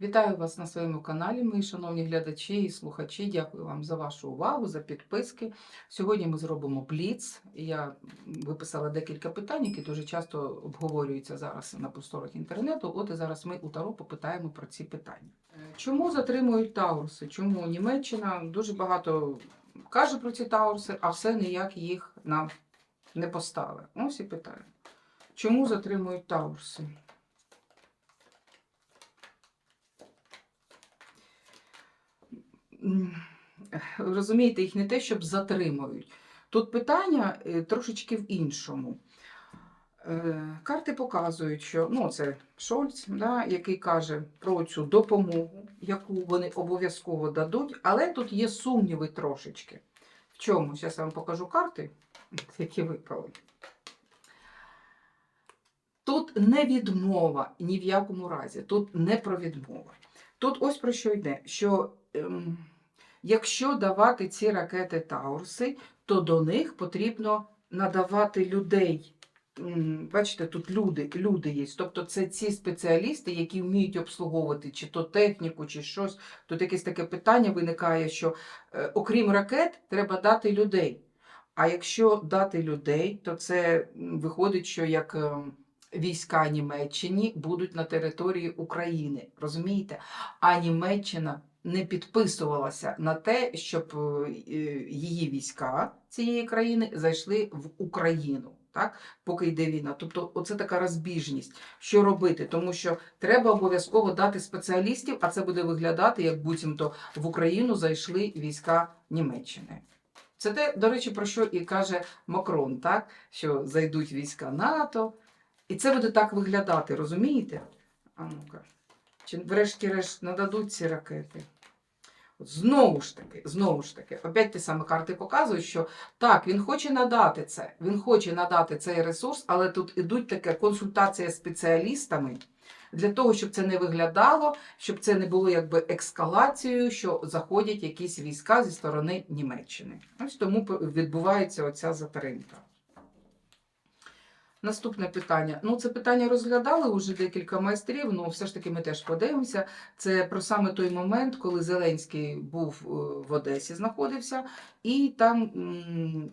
Вітаю вас на своєму каналі, мої шановні глядачі і слухачі. Дякую вам за вашу увагу, за підписки. Сьогодні ми зробимо бліц. Я виписала декілька питань, які дуже часто обговорюються зараз на просторах інтернету. От і зараз ми у Таро попитаємо про ці питання. Е, Чому затримують Тауруси? Чому Німеччина дуже багато каже про ці Тауруси, а все ніяк їх нам не поставили? Ось і питаю. Чому затримують Тауруси? Розумієте, їх не те, щоб затримують. Тут питання е, трошечки в іншому. Е, Карти показують, що ну, це Шольц, да, який каже про цю допомогу, яку вони обов'язково дадуть, але тут є сумніви трошечки. В чому? Зараз я вам покажу карти, які випали. Тут не відмова ні в якому разі, тут не про відмову. Тут ось про що йде, що ем, якщо давати ці ракети Таурси, то до них потрібно надавати людей. Бачите, тут люди, люди є. Тобто це ці спеціалісти, які вміють обслуговувати чи то техніку, чи щось. Тут якесь таке питання виникає, що е, окрім ракет, треба дати людей. А якщо дати людей, то це виходить, що як ем, війська Німеччині будуть на території України. Розумієте? А Німеччина не підписувалася на те, щоб е, її війська цієї країни зайшли в Україну. Так, поки йде війна. Тобто, оце така розбіжність. Що робити? Тому що треба обов'язково дати спеціалістів, а це буде виглядати, як буцімто в Україну зайшли війська Німеччини. Це те, до речі, про що і каже Макрон, так? що зайдуть війська НАТО. І це буде так виглядати, розумієте? А ну-ка. Чи врешті-решт нададуть ці ракети? Знову ж таки, знову ж таки, опять ті самі карти показують, що так, він хоче надати це, він хоче надати цей ресурс, але тут ідуть таке консультація з спеціалістами для того, щоб це не виглядало, щоб це не було якби ескалацією, що заходять якісь війська зі сторони Німеччини. Ось тому відбувається оця затримка. Наступне питання. Ну, це питання розглядали вже декілька майстрів, але все ж таки ми теж подивимося. Це про саме той момент, коли Зеленський був е, в Одесі, знаходився, і там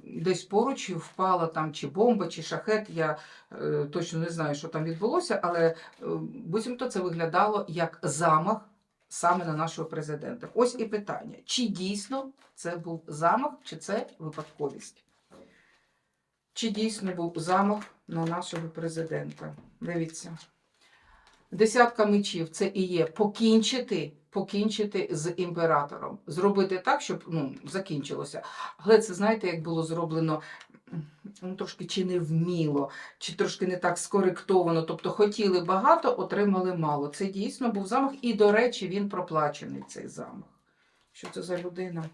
десь поруч впала там чи бомба, чи шахет. Я е, точно не знаю, що там відбулося, але е, буцімто це виглядало як замах саме на нашого президента. Ось і питання: чи дійсно це був замах, чи це випадковість? Чи дійсно був замах на нашого президента? Дивіться. Десятка мечів це і є покінчити, покінчити з імператором. Зробити так, щоб ну, закінчилося. Але це знаєте, як було зроблено ну, трошки чи не вміло, чи трошки не так скоректовано. Тобто хотіли багато, отримали мало. Це дійсно був замах, і, до речі, він проплачений цей замах. Що це за людина?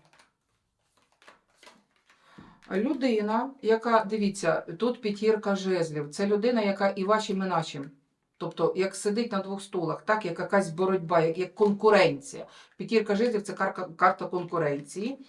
Людина, яка, дивіться, тут п'ятірка жезлів. Це людина, яка і вашим, і нашим. Тобто, як сидить на двох стулах, так, як якась боротьба, як, як конкуренція. П'ятірка жезлів це карта, карта конкуренції.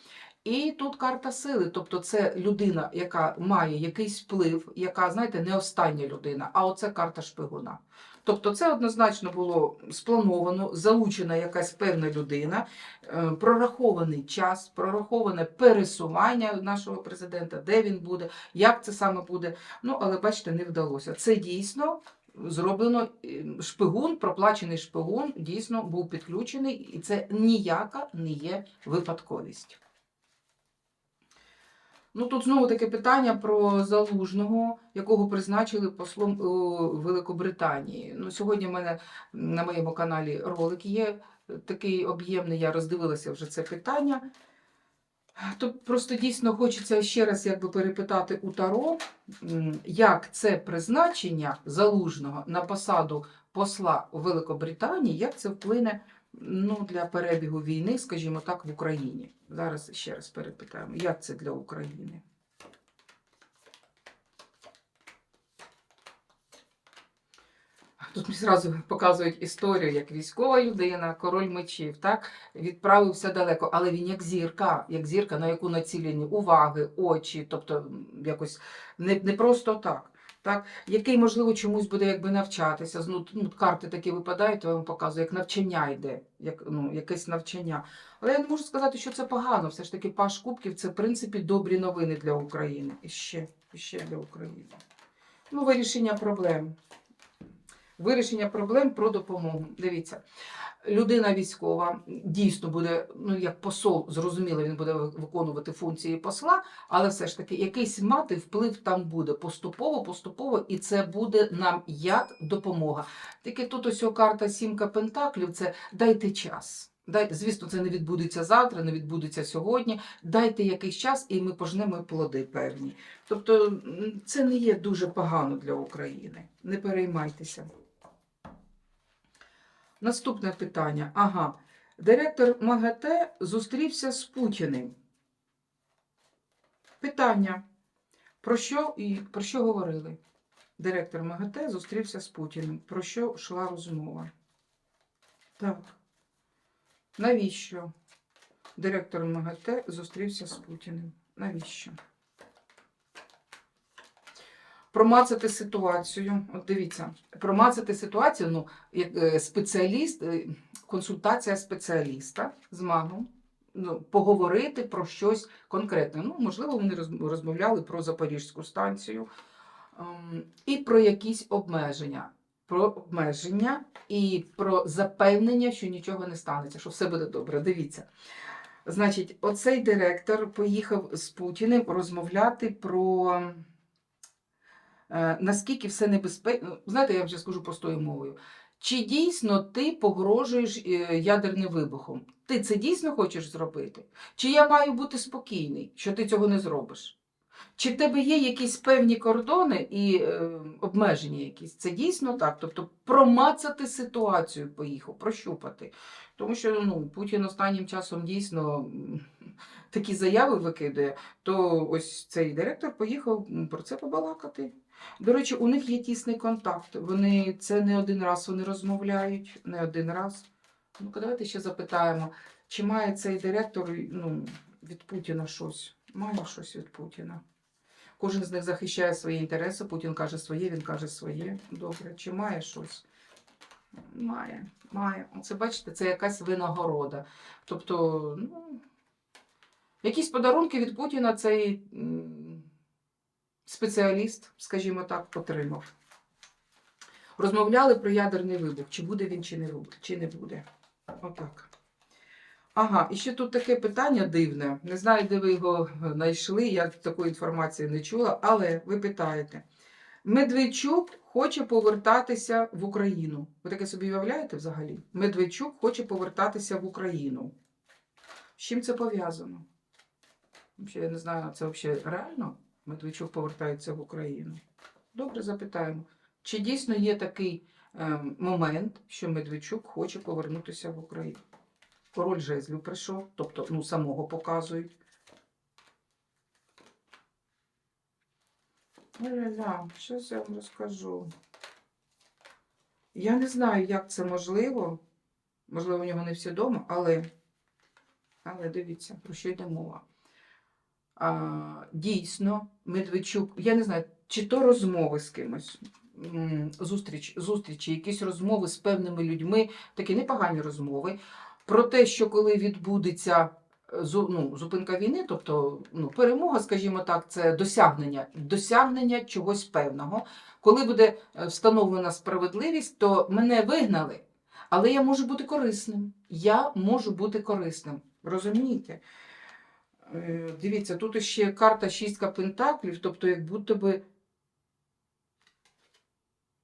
І тут карта сили, тобто це людина, яка має якийсь вплив, яка, знаєте, не остання людина, а оце карта шпигуна. Тобто це однозначно було сплановано, залучена якась певна людина, е, прорахований час, прораховане пересування нашого президента, де він буде, як це саме буде. Ну, але бачите, не вдалося. Це дійсно зроблено шпигун, проплачений шпигун, дійсно був підключений, і це ніяка не є випадковість. Ну, тут знову таке питання про залужного, якого призначили послом у Великобританії. Ну, сьогодні в мене на моєму каналі ролик є такий об'ємний, я роздивилася вже це питання. Тут просто дійсно хочеться ще раз якби перепитати у Таро, як це призначення залужного на посаду посла у Великобританії, як це вплине ну, для перебігу війни, скажімо так, в Україні. Зараз ще раз перепитаємо, як це для України. Тут мені зразу показують історію, як військова людина, король мечів, так відправився далеко, але він як зірка, як зірка, на яку націлені уваги, очі, тобто якось не, не просто так. Так, який, можливо, чомусь буде якби навчатися. Ну, карти такі випадають, я вам показую, як навчання йде, як, ну, якесь навчання. Але я не можу сказати, що це погано. Все ж таки, Паш Кубків це, в принципі, добрі новини для України. І ще, і ще для України. Ну, вирішення проблем. Вирішення проблем про допомогу. Дивіться, людина військова дійсно буде, ну як посол, зрозуміло, він буде виконувати функції посла, але все ж таки якийсь мати вплив там буде поступово, поступово, і це буде нам як допомога. Тільки тут ось карта сімка пентаклів це дайте час. Дай, звісно, це не відбудеться завтра, не відбудеться сьогодні. Дайте якийсь час, і ми пожнемо плоди певні. Тобто це не є дуже погано для України. Не переймайтеся. Наступне питання. Ага. Директор МАГАТЕ зустрівся з Путіним. Питання. Про що, і, про що говорили? Директор МАГАТЕ зустрівся з Путіним. Про що йшла розмова? Так. Навіщо? Директор МАГАТЕ зустрівся з Путіним. Навіщо? Промацати ситуацію. От дивіться, промацати ситуацію, ну, як е, спеціаліст, е, консультація спеціаліста з магом, ну, поговорити про щось конкретне. Ну, можливо, вони розмовляли про Запорізьку станцію ем, і про якісь обмеження. Про обмеження і про запевнення, що нічого не станеться, що все буде добре. Дивіться. Значить, оцей директор поїхав з Путіним розмовляти про наскільки все небезпечно. Знаєте, я вже скажу простою мовою. Чи дійсно ти погрожуєш е, ядерним вибухом? Ти це дійсно хочеш зробити? Чи я маю бути спокійний, що ти цього не зробиш? Чи в тебе є якісь певні кордони і е, обмеження якісь? Це дійсно так. Тобто промацати ситуацію поїхав, прощупати. Тому що ну, Путін останнім часом дійсно такі заяви викидає, то ось цей директор поїхав про це побалакати. До речі, у них є тісний контакт. Вони це не один раз вони розмовляють, не один раз. Ну-ка, давайте ще запитаємо, чи має цей директор ну, від Путіна щось? Має щось від Путіна. Кожен з них захищає свої інтереси. Путін каже своє, він каже своє. Добре, чи має щось? Має, має. Оце бачите, це якась винагорода. Тобто, ну, якісь подарунки від Путіна цей спеціаліст, скажімо так, отримав. Розмовляли про ядерний вибух, чи буде він, чи не, чи не буде. Отак. Ага, і ще тут таке питання дивне. Не знаю, де ви його знайшли, я такої інформації не чула, але ви питаєте. Медведчук хоче повертатися в Україну. Ви таке собі уявляєте взагалі? Медведчук хоче повертатися в Україну. З чим це пов'язано? Я не знаю, це взагалі реально? Медведчук повертається в Україну. Добре, запитаємо. Чи дійсно є такий ем, момент, що Медведчук хоче повернутися в Україну? Король жезлів прийшов, тобто ну, самого показують. Ля-ля, щось я вам розкажу. Я не знаю, як це можливо. Можливо, у нього не всі вдома, але, але дивіться, про що йде мова. А, дійсно, Медведчук, я не знаю, чи то розмови з кимось, зустріч, зустрічі, якісь розмови з певними людьми, такі непогані розмови, про те, що коли відбудеться е, ну, зупинка війни, тобто ну, перемога, скажімо так, це досягнення, досягнення чогось певного. Коли буде е, встановлена справедливість, то мене вигнали, але я можу бути корисним. Я можу бути корисним. Розумієте? Е, Дивіться, тут ще карта шістка пентаклів, тобто, як будто би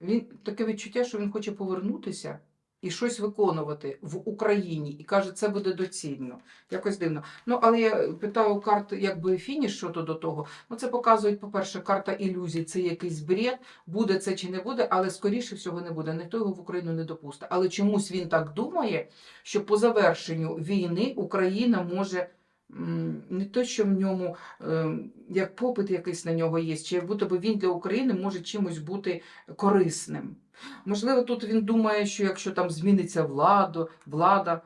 він таке відчуття, що він хоче повернутися і щось виконувати в Україні, і каже, це буде доцільно. Якось дивно. Ну, але я питаю карт, якби фініш щодо до того. Ну, це показують, по-перше, карта ілюзій, це якийсь бред, буде це чи не буде, але скоріше всього не буде. Ніхто його в Україну не допустить. Але чомусь він так думає, що по завершенню війни Україна може. Не то, що в ньому ем, як попит якийсь на нього є, чи як будто би він для України може чимось бути корисним. Можливо, тут він думає, що якщо там зміниться влада, влада,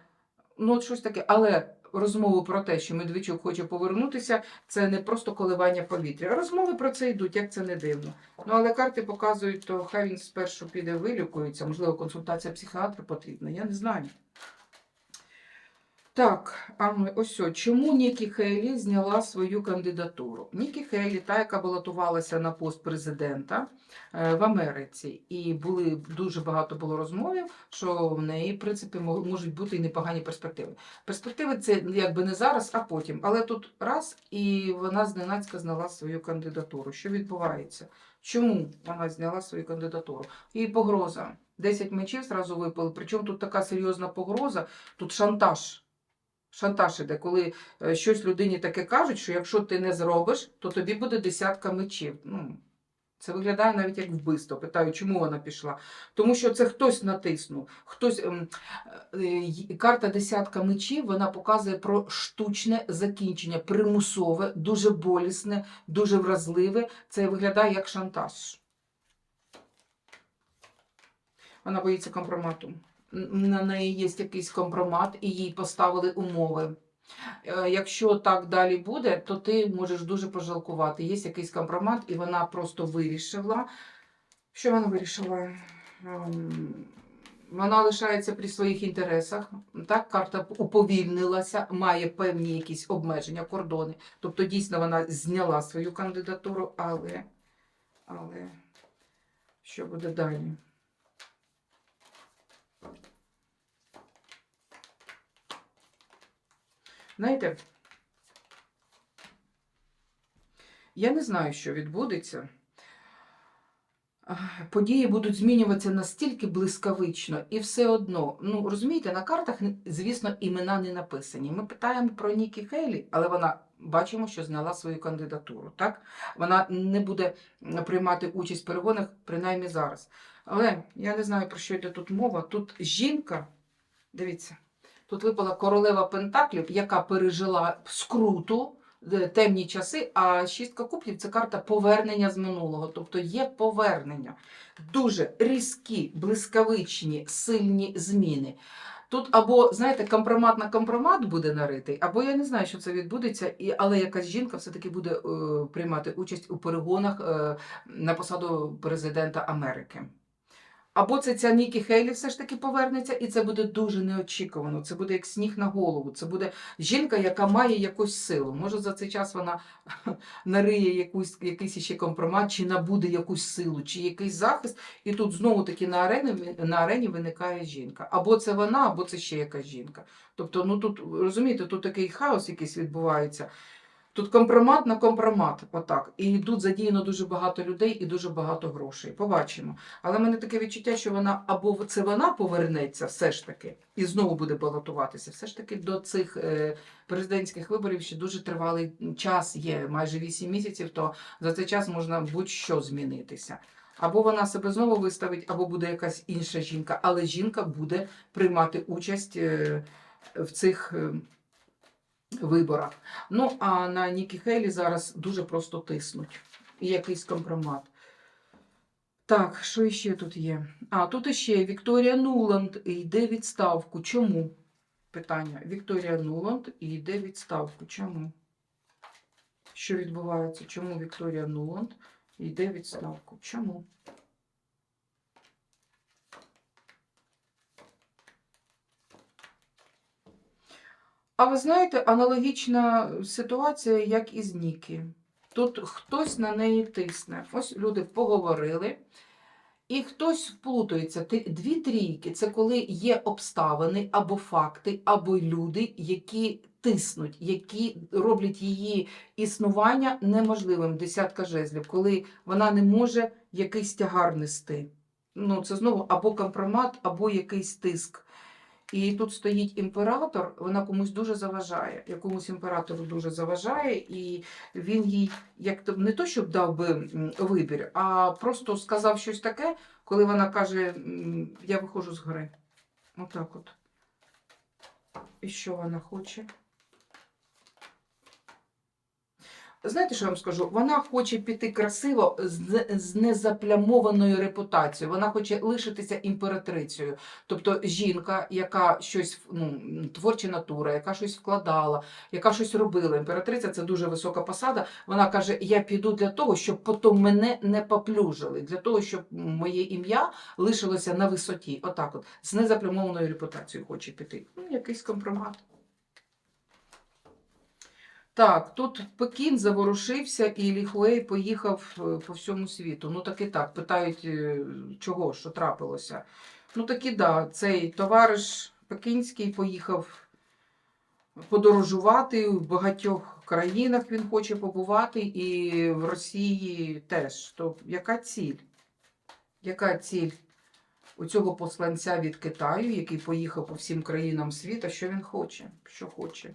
ну от щось таке. Але розмови про те, що Медведчук хоче повернутися, це не просто коливання повітря. Розмови про це йдуть, як це не дивно. Ну але карти показують, то хай він спершу піде вилікується, можливо, консультація психіатра потрібна, я не знаю. Так, а ось чому Нікі Хейлі зняла свою кандидатуру? Нікі Хейлі, та, яка балотувалася на пост президента е, в Америці, і були дуже багато було розмов, що в неї, в принципі, можуть бути і непогані перспективи. Перспективи це якби не зараз, а потім. Але тут раз, і вона зненацька зняла свою кандидатуру. Що відбувається? Чому вона зняла свою кандидатуру? І погроза. 10 мечів зразу випали. Причому тут така серйозна погроза, тут шантаж. Шантаж іде, коли е, щось людині таке кажуть, що якщо ти не зробиш, то тобі буде десятка мечів. Ну, це виглядає навіть як вбивство. Питаю, чому вона пішла? Тому що це хтось натиснув. Хтось, ем, е, карта десятка мечів вона показує про штучне закінчення, примусове, дуже болісне, дуже вразливе. Це виглядає як шантаж. Вона боїться компромату. На неї є якийсь компромат, і їй поставили умови. Е, Якщо так далі буде, то ти можеш дуже пожалкувати. Є якийсь компромат, і вона просто вирішила. Що вона вирішила? Ем, Вона лишається при своїх інтересах. Так, карта уповільнилася, має певні якісь обмеження, кордони. Тобто, дійсно, вона зняла свою кандидатуру, але, але що буде далі? Знаєте, я не знаю, що відбудеться. Події будуть змінюватися настільки блискавично, і все одно, ну розумієте, на картах, звісно, імена не написані. Ми питаємо про Нікі Хейлі, але вона бачимо, що зняла свою кандидатуру. Так? Вона не буде приймати участь в перегонах, принаймні зараз. Але я не знаю, про що йде тут мова. Тут жінка, дивіться, тут випала королева Пентаклів, яка пережила скруту, е, темні часи, а шістка кубків це карта повернення з минулого. Тобто є повернення. Дуже різкі, блискавичні, сильні зміни. Тут або, знаєте, компромат на компромат буде наритий, або я не знаю, що це відбудеться, і, але якась жінка все-таки буде е, приймати участь у перегонах е, на посаду президента Америки. Або це ця Нікі Хейлі все ж таки повернеться, і це буде дуже неочікувано. Це буде як сніг на голову. Це буде жінка, яка має якусь силу. Може, за цей час вона нариє якусь, якийсь ще компромат, чи набуде якусь силу, чи якийсь захист. І тут знову таки на арені, на арені виникає жінка. Або це вона, або це ще якась жінка. Тобто, ну тут розумієте, тут такий хаос якийсь відбувається. Тут компромат на компромат, отак. І тут задіяно дуже багато людей і дуже багато грошей. Побачимо. Але в мене таке відчуття, що вона або це вона повернеться все ж таки і знову буде балотуватися. Все ж таки до цих е, президентських виборів ще дуже тривалий час є, майже 8 місяців, то за цей час можна будь-що змінитися. Або вона себе знову виставить, або буде якась інша жінка, але жінка буде приймати участь е, в цих е, виборах. Ну, а на Нікі Хейлі зараз дуже просто тиснуть. І якийсь компромат. Так, що іще тут є? А, тут іще Вікторія Нуланд йде відставку. Чому? Питання. Вікторія Нуланд йде відставку. Чому? Що відбувається? Чому Вікторія Нуланд йде відставку? Чому? А ви знаєте, аналогічна ситуація, як і з Нікі. Тут хтось на неї тисне. Ось люди поговорили, і хтось вплутується. Дві трійки це коли є обставини або факти, або люди, які тиснуть, які роблять її існування неможливим. Десятка жезлів, коли вона не може якийсь тягар нести. Ну, це знову або компромат, або якийсь тиск. І тут стоїть імператор, вона комусь дуже заважає. Якомусь імператору дуже заважає, і він їй як то не то, щоб дав би вибір, а просто сказав щось таке, коли вона каже: Я виходжу з гри. Отак от. І що вона хоче? Знаєте, що я вам скажу? Вона хоче піти красиво з, з незаплямованою репутацією. Вона хоче лишитися імператрицею. Тобто жінка, яка щось ну, творча натура, яка щось вкладала, яка щось робила. Імператриця це дуже висока посада. Вона каже: Я піду для того, щоб потім мене не поплюжили, для того, щоб моє ім'я лишилося на висоті. Отак, от з незаплямованою репутацією хоче піти. Ну, якийсь компромат. Так, тут Пекін заворушився і Ліхуей поїхав е, по всьому світу. Ну так і так. Питають, е, чого, що трапилося. Ну так і да, цей товариш Пекінський поїхав подорожувати в багатьох країнах він хоче побувати, і в Росії теж. То яка ціль? Яка ціль у цього посланця від Китаю, який поїхав по всім країнам світу? Що він хоче? Що хоче?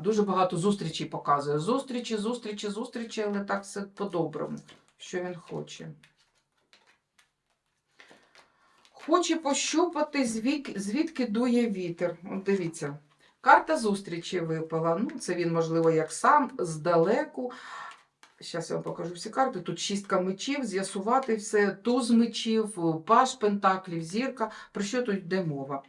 Дуже багато зустрічей показує. Зустрічі, зустрічі, зустрічі, але так все по-доброму. Що він хоче. Хоче пощупати, звідки дує вітер. От дивіться. Карта зустрічі випала. Ну, це він, можливо, як сам, здалеку. Зараз я вам покажу всі карти. Тут шістка мечів, з'ясувати все, туз мечів, паш пентаклів, зірка. Про що тут йде мова?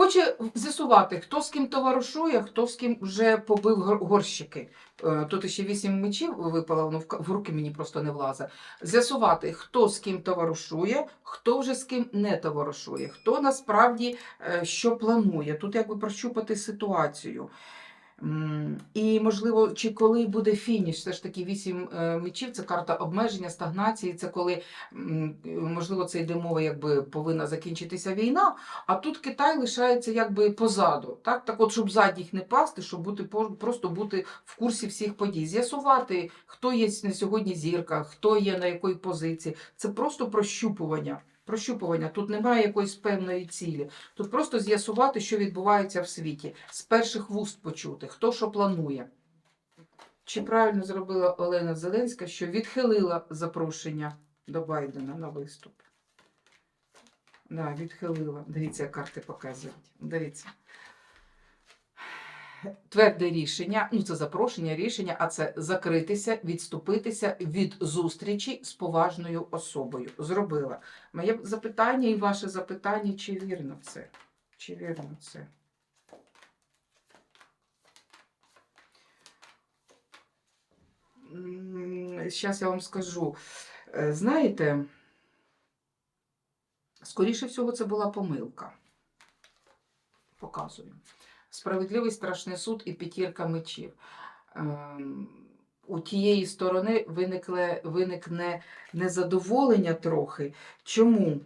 Хоче з'ясувати, хто з ким товаришує, хто з ким вже побив гор- горщики. Е, Тут ще вісім мечів випало, воно в руки мені просто не влазе. З'ясувати, хто з ким товаришує, хто вже з ким не товаришує, хто насправді е, що планує. Тут якби прощупати ситуацію. І, можливо, чи коли буде фініш, все ж таки вісім е, мечів, це карта обмеження, стагнації, це коли, можливо, це йде мова, якби повинна закінчитися війна, а тут Китай лишається якби позаду. Так, так от, щоб задніх не пасти, щоб бути просто бути в курсі всіх подій, з'ясувати, хто є на сьогодні зірка, хто є на якій позиції. Це просто прощупування. Прощупування. Тут немає якоїсь певної цілі. Тут просто з'ясувати, що відбувається в світі, з перших вуст почути, хто що планує. Чи правильно зробила Олена Зеленська, що відхилила запрошення до Байдена на виступ? Да, відхилила. Дивіться, як карти показують. Дивіться. Тверде рішення, ну це запрошення, рішення, а це закритися, відступитися від зустрічі з поважною особою. Зробила. Моє запитання і ваше запитання, чи вірно це? Чи вірно це? Зараз я вам скажу. Е, Знаєте, скоріше всього, це була помилка. Показую. Справедливий страшний суд і п'ятірка мечів. Ем, У тієї сторони виникне, виникне незадоволення трохи. Чому?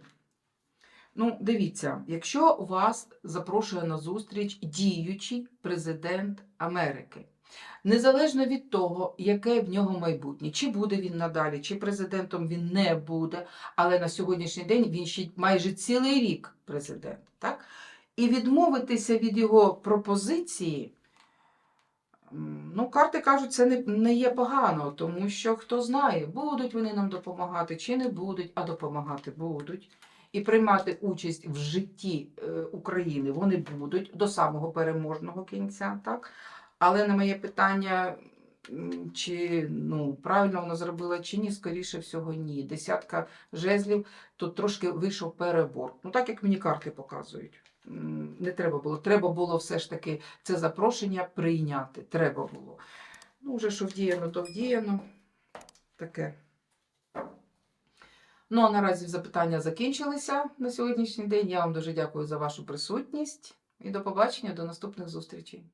Ну, дивіться, якщо вас запрошує на зустріч діючий президент Америки, незалежно від того, яке в нього майбутнє, чи буде він надалі, чи президентом він не буде, але на сьогоднішній день він ще майже цілий рік президент. Так? І відмовитися від його пропозиції, ну, карти кажуть, це не, не є погано, тому що хто знає, будуть вони нам допомагати чи не будуть, а допомагати будуть. І приймати участь в житті е, України вони будуть до самого переможного кінця, так? Але на моє питання, чи ну, правильно вона зробила чи ні, скоріше всього, ні. Десятка жезлів, тут трошки вийшов перебор. Ну, так як мені карти показують. Не треба було. Треба було все ж таки це запрошення прийняти. Треба було. Ну, вже що вдіяно, то вдіяно. Таке. Ну, а наразі запитання закінчилися на сьогоднішній день. Я вам дуже дякую за вашу присутність і до побачення, до наступних зустрічей.